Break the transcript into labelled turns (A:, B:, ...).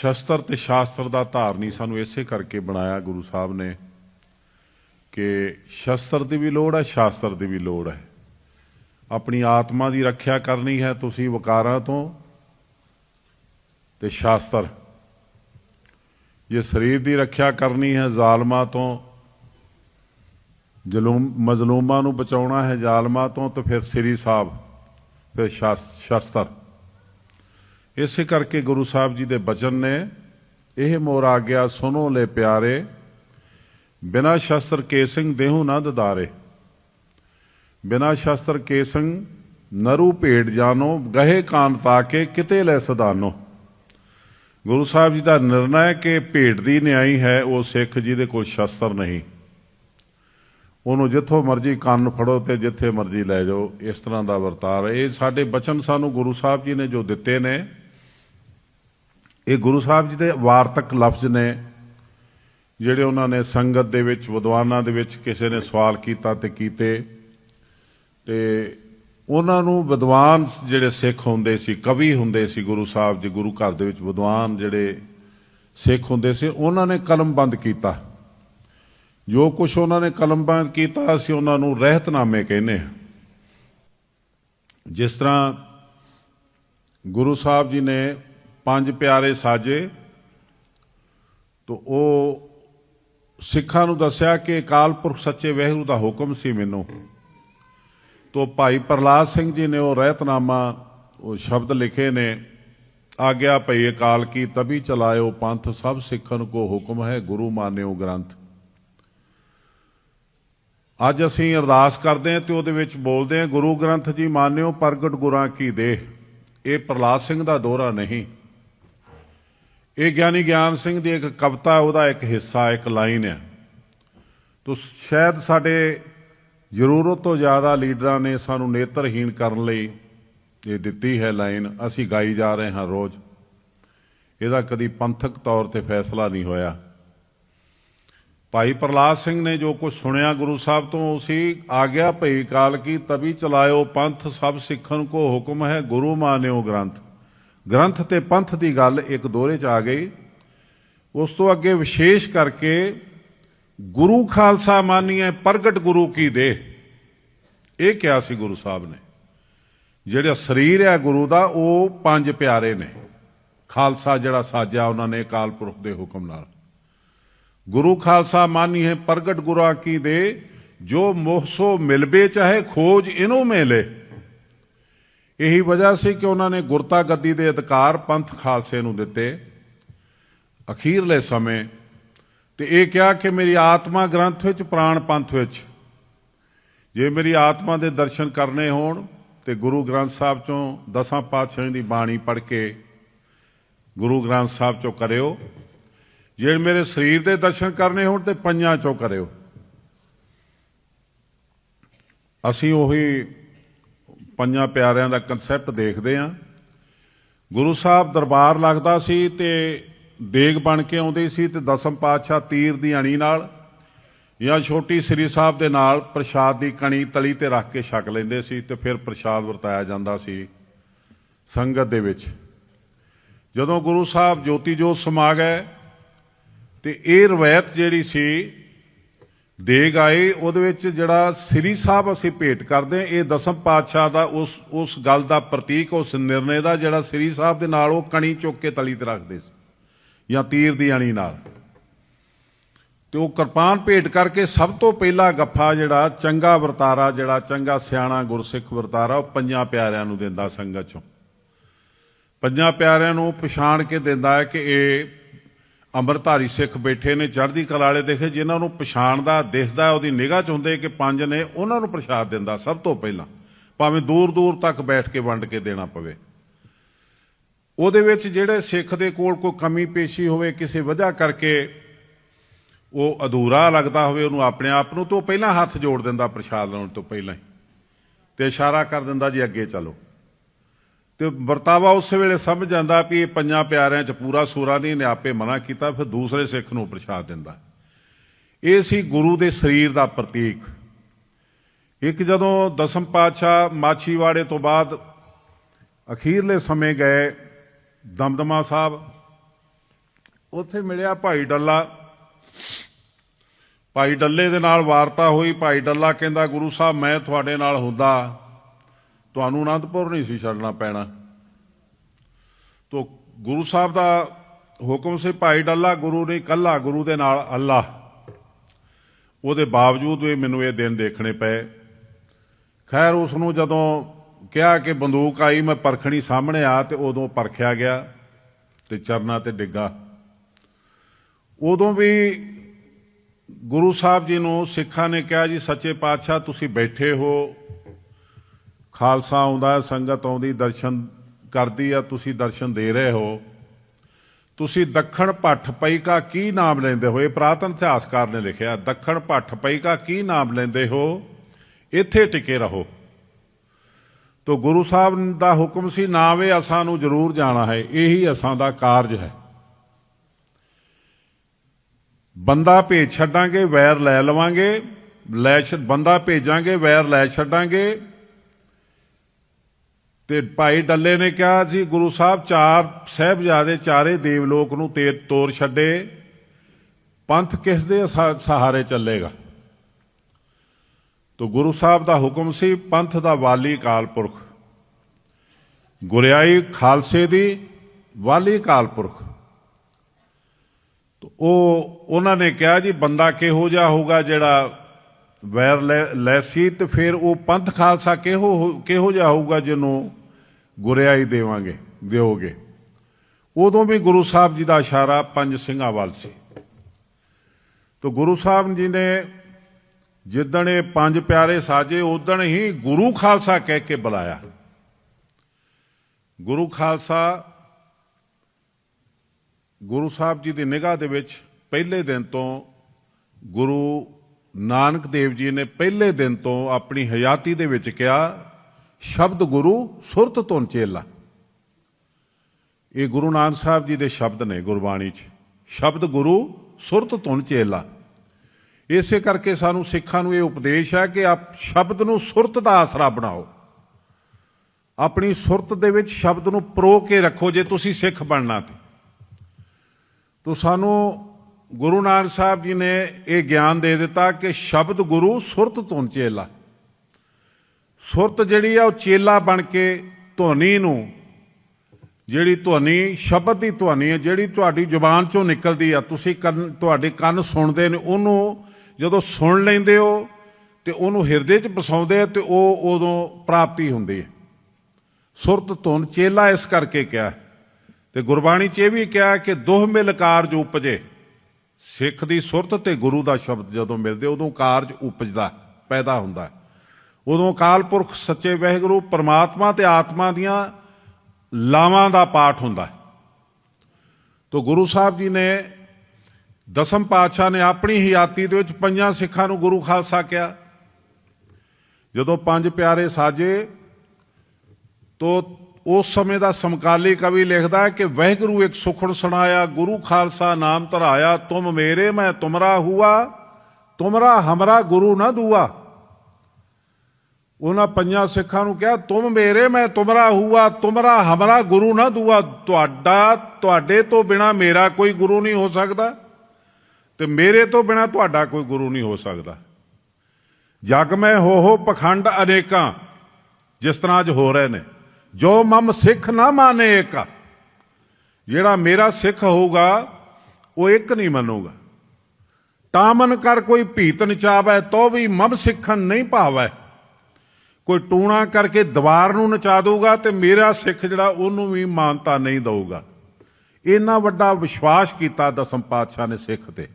A: ਸ਼ਸਤਰ ਤੇ ਸ਼ਾਸਤਰ ਦਾ ਧਾਰਨੀ ਸਾਨੂੰ ਇਸੇ ਕਰਕੇ ਬਣਾਇਆ ਗੁਰੂ ਸਾਹਿਬ ਨੇ ਕਿ ਸ਼ਸਤਰ ਦੀ ਵੀ ਲੋੜ ਹੈ, ਸ਼ਾਸਤਰ ਦੀ ਵੀ ਲੋੜ ਹੈ। ਆਪਣੀ ਆਤਮਾ ਦੀ ਰੱਖਿਆ ਕਰਨੀ ਹੈ, ਤੁਸੀਂ ਵਕਾਰਾਂ ਤੋਂ ਤੇ ਸ਼ਾਸਤਰ। ਜੇ ਸਰੀਰ ਦੀ ਰੱਖਿਆ ਕਰਨੀ ਹੈ, ਜ਼ਾਲਮਾਂ ਤੋਂ, ਜ਼ਲੂਮ, ਮਜ਼ਲੂਮਾਂ ਨੂੰ ਬਚਾਉਣਾ ਹੈ ਜ਼ਾਲਮਾਂ ਤੋਂ, ਤੇ ਫਿਰ ਸ੍ਰੀ ਸਾਹਿਬ, ਫਿਰ ਸ਼ਾਸ- ਸ਼ਸਤਰ। ਇਸੇ ਕਰਕੇ ਗੁਰੂ ਸਾਹਿਬ ਜੀ ਦੇ ਬਚਨ ਨੇ, ਇਹ ਮੋਰ ਆ ਗਿਆ ਸੁਨੋ ਲੈ ਪਿਆਰੇ, ਬਿਨਾ ਸ਼ਸਤਰ ਕੇਸਿੰਗ ਦੇਹੂ ਨਾ ਦਦਾਰੇ। ਬਿਨਾ ਸ਼ਸਤਰ ਕੇਸਿੰਗ ਨਰੂ ਭੇਡ ਜਾਨੋ, ਗਹੇ ਕਾਨ ਤਾਕੇ ਕਿਤੇ ਲੈ ਸਦਾਨੋ। ਗੁਰੂ ਸਾਹਿਬ ਜੀ ਦਾ ਨਿਰਣਾ ਹੈ ਕਿ ਭੇਡ ਦੀ ਨਿਆਈ ਹੈ, ਉਹ ਸਿੱਖ ਜੀ ਦੇ ਕੋਲ ਸ਼ਸਤਰ ਨਹੀਂ। ਉਹਨੂੰ ਜਿੱਥੋਂ ਮਰਜ਼ੀ ਕੰਨ ਫੜੋ ਤੇ ਜਿੱਥੇ ਮਰਜ਼ੀ ਲੈ ਜਾਓ, ਇਸ ਤਰ੍ਹਾਂ ਦਾ ਵਰਤਾਰ ਇਹ ਸਾਡੇ ਬਚਨ ਸਾਨੂੰ ਗੁਰੂ ਸਾਹਿਬ ਜੀ ਨੇ ਜੋ ਦਿੱਤੇ ਨੇ ਇਹ ਗੁਰੂ ਸਾਹਿਬ ਜੀ ਦੇ ਵਾਰਤਕ ਲਫ਼ਜ਼ ਨੇ, ਜਿਹੜੇ ਉਹਨਾਂ ਨੇ ਸੰਗਤ ਦੇ ਵਿੱਚ, ਵਿਦਵਾਨਾਂ ਦੇ ਵਿੱਚ ਕਿਸੇ ਨੇ ਸਵਾਲ ਕੀਤਾ ਤੇ ਕੀਤੇ। ਤੇ ਉਹਨਾਂ ਨੂੰ ਵਿਦਵਾਨ ਜਿਹੜੇ ਸਿੱਖ ਹੁੰਦੇ ਸੀ, ਕਵੀ ਹੁੰਦੇ ਸੀ ਗੁਰੂ ਸਾਹਿਬ ਜੀ, ਗੁਰੂ ਘਰ ਦੇ ਵਿੱਚ ਵਿਦਵਾਨ ਜਿਹੜੇ ਸਿੱਖ ਹੁੰਦੇ ਸੀ, ਉਹਨਾਂ ਨੇ ਕਲਮਬੰਦ ਕੀਤਾ। ਜੋ ਕੁਝ ਉਹਨਾਂ ਨੇ ਕਲਮਬੰਦ ਕੀਤਾ, ਅਸੀਂ ਉਹਨਾਂ ਨੂੰ ਰਹਿਤਨਾਮੇ ਕਹਿੰਦੇ ਹਾਂ। ਜਿਸ ਤਰ੍ਹਾਂ ਗੁਰੂ ਸਾਹਿਬ ਜੀ ਨੇ ਪੰਜ ਪਿਆਰੇ ਸਾਜੇ, ਤੋ ਉਹ ਸਿੱਖਾਂ ਨੂੰ ਦੱਸਿਆ ਕਿ ਅਕਾਲ ਪੁਰਖ ਸੱਚੇ ਵਾਹਿਗੁਰੂ ਦਾ ਹੁਕਮ ਸੀ ਮੈਨੂੰ। ਤੋ ਭਾਈ ਪ੍ਰਲਾਦ ਸਿੰਘ ਜੀ ਨੇ ਉਹ ਰਹਿਤਨਾਮਾ, ਉਹ ਸ਼ਬਦ ਲਿਖੇ ਨੇ, ਆਗਿਆ ਭਈ ਅਕਾਲ ਕੀ ਤਬੀ ਚਲਾਇਓ ਪੰਥ ਸਭ ਸਿੱਖਣ ਕੋ ਹੁਕਮ ਹੈ ਗੁਰੂ ਮਾਨਿਓ ਗ੍ਰੰਥ। ਅੱਜ ਅਸੀਂ ਅਰਦਾਸ ਕਰਦੇ ਹਾਂ ਤੇ ਉਹਦੇ ਵਿੱਚ ਬੋਲਦੇ ਹਾਂ, ਗੁਰੂ ਗ੍ਰੰਥ ਜੀ ਮਾਨਿਓ ਪ੍ਰਗਟ ਗੁਰਾਂ ਕੀ ਦੇਹ। ਇਹ ਪ੍ਰਲਾਦ ਸਿੰਘ ਦਾ ਦੋਹਰਾ ਨਹੀਂ। ਇਹ ਗਿਆਨੀ ਗਿਆਨ ਸਿੰਘ ਦੀ ਇੱਕ ਕਵਿਤਾ, ਉਹਦਾ ਇੱਕ ਹਿੱਸਾ, ਇੱਕ ਲਾਈਨ ਹੈ। ਤੋ ਸ਼ਾਇਦ ਸਾਡੇ ਜ਼ਰੂਰਤ ਤੋਂ ਜ਼ਿਆਦਾ ਲੀਡਰਾਂ ਨੇ ਸਾਨੂੰ ਨੇਤਰਹੀਣ ਕਰਨ ਲਈ ਇਹ ਦਿੱਤੀ ਹੈ ਲਾਈਨ, ਅਸੀਂ ਗਾਈ ਜਾ ਰਹੇ ਹਾਂ ਰੋਜ਼। ਇਹਦਾ ਕਦੀ ਪੰਥਕ ਤੌਰ ਤੇ ਫੈਸਲਾ ਨਹੀਂ ਹੋਇਆ। ਭਾਈ ਪ੍ਰਲਾਦ ਸਿੰਘ ਨੇ ਜੋ ਕੁਝ ਸੁਣਿਆ ਗੁਰੂ ਸਾਹਿਬ ਤੋਂ ਉਸੇ ਆ ਗਿਆ ਭਈ ਕਾਲ ਕੀ ਤਬੀ ਚਲਾਇਓ ਪੰਥ ਸਭ ਸਿੱਖਣ ਕੋ ਹੁਕਮ ਹੈ, ਗੁਰੂ ਮਾਨਿਓ ਗ੍ਰੰਥ। ਗ੍ਰੰਥ ਤੇ ਪੰਥ ਦੀ ਗੱਲ ਇੱਕ ਦੋਹਰੇ ਚ ਆ ਗਈ। ਉਸ ਤੋਂ ਅੱਗੇ ਵਿਸ਼ੇਸ਼ ਕਰਕੇ ਗੁਰੂ ਖਾਲਸਾ ਮਾਨੀਏ ਪ੍ਰਗਟ ਗੁਰੂ ਕੀ ਦੇ ਇਹ ਕਿਹਾ ਸੀ ਗੁਰੂ ਸਾਹਿਬ ਨੇ। ਜਿਹੜਾ ਸਰੀਰ ਹੈ ਗੁਰੂ ਦਾ, ਉਹ ਪੰਜ ਪਿਆਰੇ ਨੇ। ਖਾਲਸਾ ਜਿਹੜਾ ਸਾਜਿਆ ਉਹਨਾਂ ਨੇ ਅਕਾਲ ਪੁਰਖ ਦੇ ਹੁਕਮ ਨਾਲ। ਗੁਰੂ ਖਾਲਸਾ ਮਾਨੀ ਹੈ ਪ੍ਰਗਟ ਗੁਰਾਂ ਕੀ ਦੇ ਜੋ ਮੋਹਸੋ ਮਿਲਵੇ ਚਾਹੇ ਖੋਜ ਇਹਨੂੰ ਮੇਲੇ। ਇਹੀ ਵਜ੍ਹਾ ਸੀ ਕਿ ਉਹਨਾਂ ਨੇ ਗੁਰਤਾ ਗੱਦੀ ਦੇ ਅਧਿਕਾਰ ਪੰਥ ਖਾਲਸੇ ਨੂੰ ਦਿੱਤੇ ਅਖੀਰਲੇ ਸਮੇਂ ਤੇ ਇਹ ਕਿਹਾ ਕਿ ਮੇਰੀ ਆਤਮਾ ਗ੍ਰੰਥ ਵਿੱਚ, ਪ੍ਰਾਣ ਪੰਥ ਵਿੱਚ। ਜੇ ਮੇਰੀ ਆਤਮਾ ਦੇ ਦਰਸ਼ਨ ਕਰਨੇ ਹੋਣ ਤੇ ਗੁਰੂ ਗ੍ਰੰਥ ਸਾਹਿਬ ਚੋਂ ਦਸਾਂ ਪਾਤਸ਼ਾਹਾਂ ਦੀ ਬਾਣੀ ਪੜ੍ਹ ਕੇ ਗੁਰੂ ਗ੍ਰੰਥ ਸਾਹਿਬ ਚੋਂ ਕਰਿਓ। ਜੇ ਮੇਰੇ ਸਰੀਰ ਦੇ ਦਰਸ਼ਨ ਕਰਨੇ ਹੋਣ ਤੇ ਪੰਜਾਂ ਚੋਂ ਕਰਿਓ। ਅਸੀਂ ਉਹੀ ਪੰਜਾਂ ਪਿਆਰਿਆਂ ਦਾ ਕਨਸੈਪਟ ਦੇਖਦੇ ਆਂ। ਗੁਰੂ ਸਾਹਿਬ ਦਰਬਾਰ ਲੱਗਦਾ ਸੀ ਤੇ ਦੇਗ ਬਣ ਕੇ ਆਉਂਦੇ ਸੀ ਤੇ ਦਸਮ ਪਾਤਸ਼ਾਹ ਤੀਰ ਦੀ ਅਣੀ ਨਾਲ ਜਾਂ ਛੋਟੀ ਸ੍ਰੀ ਸਾਹਿਬ ਦੇ ਨਾਲ ਪ੍ਰਸ਼ਾਦ ਦੀ ਕਣੀ ਤਲੀ ਤੇ ਰੱਖ ਕੇ ਛਕ ਲੈਂਦੇ ਸੀ ਤੇ ਫਿਰ ਪ੍ਰਸ਼ਾਦ ਵਰਤਾਇਆ ਜਾਂਦਾ ਸੀ ਸੰਗਤ ਦੇ ਵਿੱਚ। ਜਦੋਂ ਗੁਰੂ ਸਾਹਿਬ ਜੋਤੀ ਜੋਤ ਸਮਾ ਗਏ ਤੇ ਇਹ ਰਵਾਇਤ ਜਿਹੜੀ ਸੀ ਦੇਗ ਆਏ ਉਹਦੇ ਵਿੱਚ ਜਿਹੜਾ ਸ੍ਰੀ ਸਾਹਿਬ ਅਸੀਂ ਭੇਟ ਕਰਦੇ ਹਾਂ, ਇਹ ਦਸਮ ਪਾਤਸ਼ਾਹ ਦਾ ਉਸ ਉਸ ਗੱਲ ਦਾ ਪ੍ਰਤੀਕ ਉਸ ਨਿਰਣੇ ਦਾ ਜਿਹੜਾ ਸ੍ਰੀ ਸਾਹਿਬ ਦੇ ਨਾਲ ਉਹ ਕਣੀ ਚੁੱਕ ਕੇ ਤਲੀ ਤੇ ਰੱਖਦੇ ਸੀ ਜਾਂ ਤੀਰ ਦੀ ਅਣੀ ਨਾਲ। ਤੇ ਉਹ ਕਿਰਪਾਨ ਭੇਟ ਕਰਕੇ ਸਭ ਤੋਂ ਪਹਿਲਾ ਗੱਫਾ ਜਿਹੜਾ ਚੰਗਾ ਵਰਤਾਰਾ ਜਿਹੜਾ ਚੰਗਾ ਸਿਆਣਾ ਗੁਰਸਿੱਖ ਵਰਤਾਰਾ ਉਹ ਪੰਜਾਂ ਪਿਆਰਿਆਂ ਨੂੰ ਦਿੰਦਾ ਸੰਗਤ ਚੋਂ। ਪੰਜਾਂ ਪਿਆਰਿਆਂ ਨੂੰ ਪਛਾਣ ਕੇ ਦਿੰਦਾ ਹੈ ਕਿ ਇਹ ਅੰਮ੍ਰਿਤਧਾਰੀ ਸਿੱਖ ਬੈਠੇ ਨੇ, ਚੜ੍ਹਦੀ ਕਲਾ ਵਾਲੇ ਦੇਖੇ, ਜਿਨ੍ਹਾਂ ਨੂੰ ਪਛਾਣਦਾ ਦਿਸਦਾ ਉਹਦੀ ਨਿਗਾਹ ਚ ਹੁੰਦੇ ਕਿ ਪੰਜ ਨੇ, ਉਹਨਾਂ ਨੂੰ ਪ੍ਰਸ਼ਾਦ ਦਿੰਦਾ ਸਭ ਤੋਂ ਪਹਿਲਾਂ। ਭਾਵੇਂ ਦੂਰ ਦੂਰ ਤੱਕ ਬੈਠ ਕੇ ਵੰਡ ਕੇ ਦੇਣਾ ਪਵੇ। ਉਹਦੇ ਵਿੱਚ ਜਿਹੜੇ ਸਿੱਖ ਦੇ ਕੋਲ ਕੋਈ ਕਮੀ ਪੇਸ਼ੀ ਹੋਵੇ, ਕਿਸੇ ਵਜ੍ਹਾ ਕਰਕੇ ਉਹ ਅਧੂਰਾ ਲੱਗਦਾ ਹੋਵੇ, ਉਹਨੂੰ ਆਪਣੇ ਆਪ ਨੂੰ ਤਾਂ ਉਹ ਪਹਿਲਾਂ ਹੱਥ ਜੋੜ ਦਿੰਦਾ ਪ੍ਰਸ਼ਾਦ ਲਾਉਣ ਤੋਂ ਪਹਿਲਾਂ ਹੀ। ਤੇ ਇਸ਼ਾਰਾ ਕਰ ਦਿੰਦਾ ਜੀ, ਅੱਗੇ ਚੱਲੋ। ਤੇ ਵਰਤਾਵਾ ਉਸ ਵੇਲੇ ਸਮਝ ਜਾਂਦਾ ਵੀ ਇਹ ਪੰਜਾਂ ਪਿਆਰਿਆਂ ਚ ਪੂਰਾ ਸੂਰਾ ਨਹੀਂ ਨੇ ਆਪੇ ਮਨਾ ਕੀਤਾ, ਫਿਰ ਦੂਸਰੇ ਸਿੱਖ ਨੂੰ ਪ੍ਰਸ਼ਾਦ ਦਿੰਦਾ। ਇਹ ਸੀ ਗੁਰੂ ਦੇ ਸਰੀਰ ਦਾ ਪ੍ਰਤੀਕ। ਇੱਕ ਜਦੋਂ ਦਸਮ ਪਾਤਸ਼ਾਹ ਮਾਛੀਵਾੜੇ ਤੋਂ ਬਾਅਦ ਅਖੀਰਲੇ ਸਮੇਂ ਗਏ ਦਮਦਮਾ ਸਾਹਿਬ, ਉੱਥੇ ਮਿਲਿਆ ਭਾਈ ਡੱਲਾ। ਭਾਈ ਡੱਲੇ ਦੇ ਨਾਲ ਵਾਰਤਾ ਹੋਈ, ਭਾਈ ਡੱਲਾ ਕਹਿੰਦਾ, ਗੁਰੂ ਸਾਹਿਬ, ਮੈਂ ਤੁਹਾਡੇ ਨਾਲ ਹੁੰਦਾ। ਤੁਹਾਨੂੰ ਅਨੰਦਪੁਰ ਨਹੀਂ ਸੀ ਛੱਡਣਾ ਪੈਣਾ। ਤੋ ਗੁਰੂ ਸਾਹਿਬ ਦਾ ਹੁਕਮ ਸੀ, ਭਾਈ ਡੱਲਾ ਗੁਰੂ ਨਹੀਂ, ਕੱਲਾ ਗੁਰੂ ਦੇ ਨਾਲ ਅੱਲਾ। ਉਹਦੇ ਬਾਵਜੂਦ ਵੀ ਮੈਨੂੰ ਇਹ ਦਿਨ ਦੇਖਣੇ ਪਏ। ਖੈਰ, ਉਸ ਨੂੰ ਜਦੋਂ ਕਿਹਾ ਕਿ ਬੰਦੂਕ ਆਈ, ਮੈਂ ਪਰਖਣੀ ਸਾਹਮਣੇ ਆ ਤੇ ਉਦੋਂ ਪਰਖਿਆ ਗਿਆ ਤੇ ਚਰਨਾ ਤੇ ਡਿੱਗਾ। ਉਦੋਂ ਵੀ ਗੁਰੂ ਸਾਹਿਬ ਜੀ ਨੂੰ ਸਿੱਖਾਂ ਨੇ ਕਿਹਾ, ਜੀ ਸੱਚੇ ਪਾਤਸ਼ਾਹ, ਤੁਸੀਂ ਬੈਠੇ ਹੋ ਖਾਲਸਾ ਆਉਂਦਾ ਸੰਗਤ ਆਉਂਦੀ, ਦਰਸ਼ਨ ਕਰਦੀ ਆ ਤੁਸੀਂ ਦਰਸ਼ਨ ਦੇ ਰਹੇ ਹੋ। ਤੁਸੀਂ ਦੱਖਣ ਭੱਠ ਪਈ ਕਾ ਕੀ ਨਾਮ ਲੈਂਦੇ ਹੋ? ਇਹ ਪ੍ਰਾਤਨ ਇਤਿਹਾਸਕਾਰ ਨੇ ਲਿਖਿਆ, ਦੱਖਣ ਭੱਠ ਪਈ ਕਾ ਕੀ ਨਾਮ ਲੈਂਦੇ ਹੋ? ਇੱਥੇ ਟਿਕੇ ਰਹੋ। ਤੋ ਗੁਰੂ ਸਾਹਿਬ ਦਾ ਹੁਕਮ ਸੀ ਨਾਵੇ ਅਸਾਂ ਨੂੰ ਜ਼ਰੂਰ ਜਾਣਾ ਹੈ, ਇਹੀ ਅਸਾਂ ਦਾ ਕਾਰਜ ਹੈ। ਬੰਦਾ ਭੇਜ ਛੱਡਾਂਗੇ, ਵੈਰ ਲੈ ਲਵਾਂਗੇ, ਲੈ ਬੰਦਾ ਭੇਜਾਂਗੇ, ਵੈਰ ਲੈ ਛੱਡਾਂਗੇ ਤੇ ਭਾਈ ਡੱਲੇ ਨੇ ਕਿਹਾ ਸੀ, ਗੁਰੂ ਸਾਹਿਬ ਚਾਰ ਸਹਿਬਜ਼ਾਦੇ, ਚਾਰੇ ਦੇਵਲੋਕ ਨੂੰ ਤੇ ਤੋਰ ਛੱਡੇ। ਪੰਥ ਕਿਸ ਦੇ ਸਹਾਰੇ ਚੱਲੇਗਾ? ਤੋ ਗੁਰੂ ਸਾਹਿਬ ਦਾ ਹੁਕਮ ਸੀ, ਪੰਥ ਦਾ ਵਾਲੀ ਕਾਲ ਪੁਰਖ। ਗੁਰਿਆਈ ਖਾਲਸੇ ਦੀ ਵਾਲੀ ਕਾਲਪੁਰਖ ਤੋ ਉਹ, ਉਹਨਾਂ ਨੇ ਕਿਹਾ ਜੀ, ਬੰਦਾ ਕਿਹੋ ਜਿਹਾ ਹੋਊਗਾ ਜਿਹੜਾ ਵੈਰ ਲੈ- ਲੈਸੀ ਤੇ ਫਿਰ ਉਹ ਪੰਥ ਖਾਲਸਾ ਕਿਹੋ ਕਿਹੋ ਜਿਹਾ ਹੋਊਗਾ ਜਿਹਨੂੰ ਗੁਰਿਆਈ ਦੇਵਾਂਗੇ, ਦਿਓਗੇ। ਉਦੋਂ ਵੀ ਗੁਰੂ ਸਾਹਿਬ ਜੀ ਦਾ ਇਸ਼ਾਰਾ ਪੰਜ ਸਿੰਘਾਂ ਵੱਲ ਸੀ। ਤੋ ਗੁਰੂ ਸਾਹਿਬ ਜੀ ਨੇ ਜਿੱਦਣ ਇਹ ਪੰਜ ਪਿਆਰੇ ਸਾਜੇ ਉਦਣ ਹੀ ਗੁਰੂ ਖਾਲਸਾ ਕਹਿ ਕੇ ਬੁਲਾਇਆ। ਗੁਰੂ ਖਾਲਸਾ ਗੁਰੂ ਸਾਹਿਬ ਜੀ ਦੀ ਨਿਗਾਹ ਦੇ ਵਿੱਚ ਪਹਿਲੇ ਦਿਨ ਤੋਂ ਗੁਰੂ ਨਾਨਕ ਦੇਵ ਜੀ ਨੇ ਪਹਿਲੇ ਦਿਨ ਤੋਂ ਆਪਣੀ ਹਯਾਤੀ ਦੇ ਵਿੱਚ ਕਿਹਾ, ਸ਼ਬਦ ਗੁਰੂ ਸੁਰਤ ਤੋਂ ਚੇਲਾ। ਇਹ ਗੁਰੂ ਨਾਨਕ ਸਾਹਿਬ ਜੀ ਦੇ ਸ਼ਬਦ ਨੇ ਗੁਰਬਾਣੀ 'ਚ। ਸ਼ਬਦ ਗੁਰੂ ਸੁਰਤ ਤੋਂ ਚੇਲਾ। ਇਸੇ ਕਰਕੇ ਸਾਨੂੰ ਸਿੱਖਾਂ ਨੂੰ ਇਹ ਉਪਦੇਸ਼ ਹੈ ਕਿ ਆਪ ਸ਼ਬਦ ਨੂੰ ਸੁਰਤ ਦਾ ਆਸਰਾ ਬਣਾਓ। ਆਪਣੀ ਸੁਰਤ ਦੇ ਵਿੱਚ ਸ਼ਬਦ ਨੂੰ ਪਰੋ ਕੇ ਰੱਖੋ ਜੇ ਤੁਸੀਂ ਸਿੱਖ ਬਣਨਾ ਤੇ। ਤੋ ਸਾਨੂੰ ਗੁਰੂ ਨਾਨਕ ਸਾਹਿਬ ਜੀ ਨੇ ਇਹ ਗਿਆਨ ਦੇ ਦਿੱਤਾ ਕਿ ਸ਼ਬਦ ਗੁਰੂ ਸੁਰਤ ਧੁਨ ਚੇਲਾ ਸੁਰਤ ਜਿਹੜੀ ਆ, ਉਹ ਚੇਲਾ ਬਣ ਕੇ ਧੁਨੀ ਨੂੰ, ਜਿਹੜੀ ਧੁਨੀ, ਸ਼ਬਦ ਦੀ ਧੁਨੀ ਹੈ ਜਿਹੜੀ ਤੁਹਾਡੀ ਜ਼ੁਬਾਨ ਚੋਂ ਨਿਕਲਦੀ ਆ, ਤੁਸੀਂ ਕੰਨ, ਤੁਹਾਡੇ ਕੰਨ ਸੁਣਦੇ ਨੇ, ਉਹਨੂੰ ਜਦੋਂ ਸੁਣ ਲੈਂਦੇ ਹੋ ਤੇ ਉਹਨੂੰ ਹਿਰਦੇ 'ਚ ਵਸਾਉਂਦੇ ਆ ਤੇ ਉਹ ਉਦੋਂ ਪ੍ਰਾਪਤੀ ਹੁੰਦੀ ਹੈ। ਸੁਰਤ ਧੁਨ ਚੇਲਾ ਇਸ ਕਰਕੇ ਕਿਹਾ ਤੇ ਗੁਰਬਾਣੀ 'ਚ ਇਹ ਵੀ ਕਿਹਾ ਕਿ ਦੋਹ ਮਿਲਕਾਰ ਜੋ ਉਪਜੇ ਸਿੱਖ ਦੀ ਸੁਰਤ ਤੇ ਗੁਰੂ ਦਾ ਸ਼ਬਦ ਜਦੋਂ ਮਿਲਦੇ, ਉਦੋਂ ਕਾਰਜ ਉਪਜਦਾ, ਪੈਦਾ ਹੁੰਦਾ ਉਦੋਂ ਅਕਾਲ ਪੁਰਖ, ਸੱਚੇ ਵਹਿਗੁਰੂ, ਪਰਮਾਤਮਾ ਤੇ ਆਤਮਾ ਦੀਆਂ ਲਾਵਾਂ ਦਾ ਪਾਠ ਹੁੰਦਾ ਤੋ ਗੁਰੂ ਸਾਹਿਬ ਜੀ ਨੇ ਦਸਮ ਪਾਤਸ਼ਾਹ ਨੇ ਆਪਣੀ ਹਿਆਤੀ ਦੇ ਵਿੱਚ ਪੰਜਾਂ ਸਿੱਖਾਂ ਨੂੰ ਗੁਰੂ ਖਾਲਸਾ ਕਿਹਾ। ਜਦੋਂ ਪੰਜ ਪਿਆਰੇ ਸਾਜੇ, ਤੋ ਉਸ ਸਮੇਂ ਦਾ ਸਮਕਾਲੀ ਕਵੀ ਲਿਖਦਾ ਹੈ ਕਿ ਵਹਿਗੁਰੂ ਇੱਕ ਸੁਖਣ ਸੁਣਾਇਆ, ਗੁਰੂ ਖਾਲਸਾ ਨਾਮ ਧਰਾਇਆ, ਤੁਮ ਮੇਰੇ, ਮੈਂ ਤੁਮਰਾ ਹੁਆ, ਤੁਮਰਾ ਹਮਰਾ ਗੁਰੂ ਨਾ ਦੂਆ। ਉਹਨਾਂ ਪੰਜਾਂ ਸਿੱਖਾਂ ਨੂੰ ਕਿਹਾ, ਤੁਮ ਮੇਰੇ, ਮੈਂ ਤੁਮਰਾ ਹੁਆ, ਤੁਮਰਾ ਹਮਰਾ ਗੁਰੂ ਨਾ ਦੂਆ। ਤੁਹਾਡਾ, ਤੁਹਾਡੇ ਤੋਂ ਬਿਨਾ ਮੇਰਾ ਕੋਈ ਗੁਰੂ ਨਹੀਂ ਹੋ ਸਕਦਾ ਤੇ ਮੇਰੇ ਤੋਂ ਬਿਨਾ ਤੁਹਾਡਾ ਕੋਈ ਗੁਰੂ ਨਹੀਂ ਹੋ ਸਕਦਾ। ਜਗ ਮੈਂ ਹੋ ਹੋ ਪਖੰਡ ਅਨੇਕਾਂ, ਜਿਸ ਤਰ੍ਹਾਂ ਅੱਜ ਹੋ ਰਹੇ ਨੇ। ਜੋ ਮਮ ਸਿੱਖ ਨਾ ਮਾਨੇ ਇੱਕ, ਜਿਹੜਾ ਮੇਰਾ ਸਿੱਖ ਹੋਊਗਾ, ਉਹ ਇੱਕ ਨਹੀਂ ਮੰਨੂਗਾ। ਤਾਮਨ ਕਰ ਕੋਈ ਭੀਤ ਨਚਾਵੇ ਤੋ ਵੀ ਮਮ ਸਿੱਖਣ ਨਹੀਂ ਭਾਵੈ। ਕੋਈ ਟੂਣਾ ਕਰਕੇ ਦੀਵਾਰ ਨੂੰ ਨਚਾ ਦਊਗਾ ਤੇ ਮੇਰਾ ਸਿੱਖ ਜਿਹੜਾ, ਉਹਨੂੰ ਵੀ ਮਾਨਤਾ ਨਹੀਂ ਦਊਗਾ। ਇੰਨਾ ਵੱਡਾ ਵਿਸ਼ਵਾਸ ਕੀਤਾ ਦਸਮ ਪਾਤਸ਼ਾਹ ਨੇ ਸਿੱਖ ਤੇ।